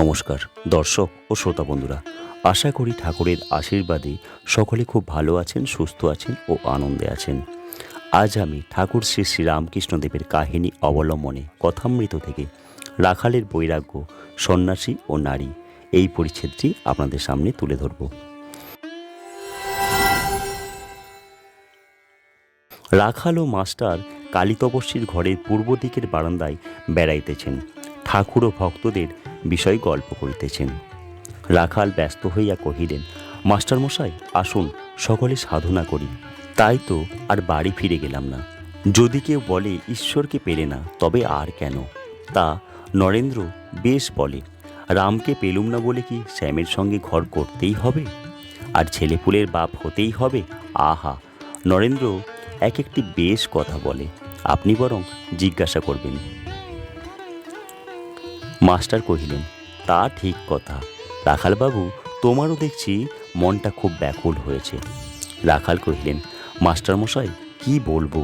নমস্কার, দর্শক ও শ্রোতা বন্ধুরা। আশা করি ঠাকুরের আশীর্বাদে সকলে খুব ভালো আছেন, সুস্থ আছেন ও আনন্দে আছেন। আজ আমি ঠাকুর শ্রী শ্রীরামকৃষ্ণদেবের কাহিনী অবলম্বনে কথামৃত থেকে রাখালের বৈরাগ্য, সন্ন্যাসী ও নারী এই পরিচ্ছেদটি আপনাদের সামনে তুলে ধরব। রাখাল ও মাস্টার কালিতপস্বীর ঘরের পূর্ব দিকের বারান্দায় বেড়াইতেছেন। ঠাকুর ও ভক্তদের বিষয় গল্প করিতেছেন। রাখাল ব্যস্ত হইয়া কহিলেন, মাস্টারমশাই, আসুন, সকলে সাধনা করি। তাই তো আর বাড়ি ফিরে গেলাম না। যদি কেউ বলে, ঈশ্বরকে পেলে না, তবে আর কেন? তা নরেন্দ্র বেশ বলে, রামকে পেলুম না বলে কি শ্যামের সঙ্গে ঘর করতেই হবে? আর ছেলেপুলের বাপ হতেই হবে? আহা! নরেন্দ্র এক একটি বেশ কথা বলে। আপনি বরং জিজ্ঞাসা করবেন মাস্টার কহিলেন, তা ঠিক কথা। রাখালবাবু, তোমারও দেখছি মনটা খুব ব্যাকুল হয়েছে। রাখাল কহিলেন, মাস্টারমশাই, কি বলব?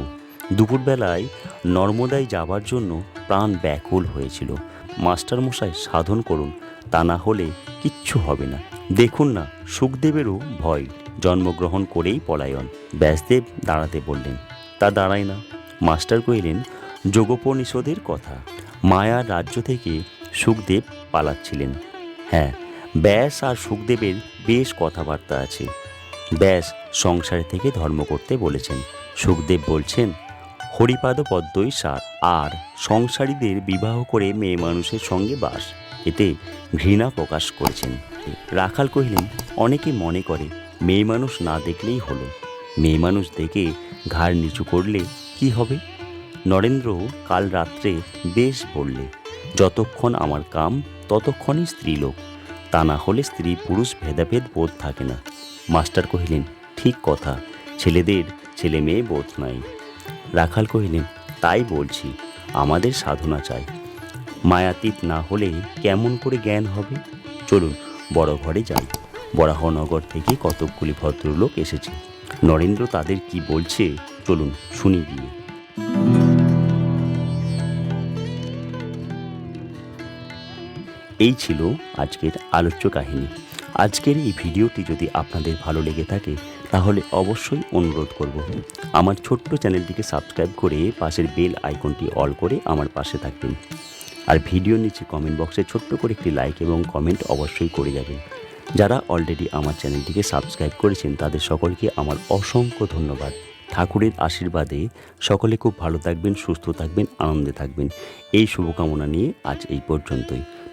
দুপুরবেলায় নর্মদায় যাবার জন্য প্রাণ ব্যাকুল হয়েছিল। মাস্টারমশাই, সাধন করুন, তা না হলে কিচ্ছু হবে না। দেখুন না, সুখদেবেরও ভয়, জন্মগ্রহণ করেই পলায়ন। ব্যাসদেব দাঁড়াতে বললেন, তা দাঁড়ায় না। মাস্টার কহিলেন, যোগোপনিষদের কথা। মায়ার রাজ্য থেকে সুখদেব পালাচ্ছিলেন। হ্যাঁ ব্যাস আর সুখদেবের বেশ কথাবার্তা আছে। ব্যাস সংসারে থেকে ধর্ম করতে বলেছেন। সুখদেব বলছেন, হরিপাদ পদ্মই সার, আর সংসারীদের বিবাহ করে মেয়ে মানুষের সঙ্গে বাস। এতে ঘৃণা প্রকাশ করেছেন। রাখাল কহিলেন, অনেকে মনে করে মেয়ে মানুষ না দেখলেই হলো। মেয়ে মানুষ দেখে ঘাড় নিচু করলে কি হবে? নরেন্দ্র কাল রাত্রে বেশ বললে যতক্ষণ আমার কাম, ততক্ষণই স্ত্রীলোক তা না হলে স্ত্রী পুরুষ ভেদাভেদ বোধ থাকে না। মাস্টার কহিলেন, ঠিক কথা, ছেলেদের ছেলে মেয়ে বোধ নাই। রাখাল কহিলেন, তাই বলছি, আমাদের সাধনা চাই। মায়াতীত না হলে কেমন করে জ্ঞান হবে? চলুন, বড় ঘরে যাই। বরাহনগর থেকে কতকগুলি ভদ্রলোক এসেছে। নরেন্দ্র তাদের কি বলছে, চলুন শুনি গিয়ে। এই ছিল আজকের আলোচ্য কাহিনী। আজকের এই ভিডিওটি যদি আপনাদের ভালো লেগে থাকে, তাহলে অবশ্যই অনুরোধ করব। আমার ছোট্ট চ্যানেলটিকে সাবস্ক্রাইব করে পাশের বেল আইকনটি অল করে আমার পাশে থাকবেন। আর ভিডিও নিচে কমেন্ট বক্সে ছোট্ট করে একটি লাইক এবং কমেন্ট অবশ্যই করে যাবেন। যারা অলরেডি আমার চ্যানেলটিকে সাবস্ক্রাইব করেছেন, তাদের সকলকে আমার অসংখ্য ধন্যবাদ। ঠাকুরের আশীর্বাদে সকলে খুব ভালো থাকবেন, সুস্থ থাকবেন, আনন্দে থাকবেন। এই শুভকামনা নিয়ে আজ এই পর্যন্তই।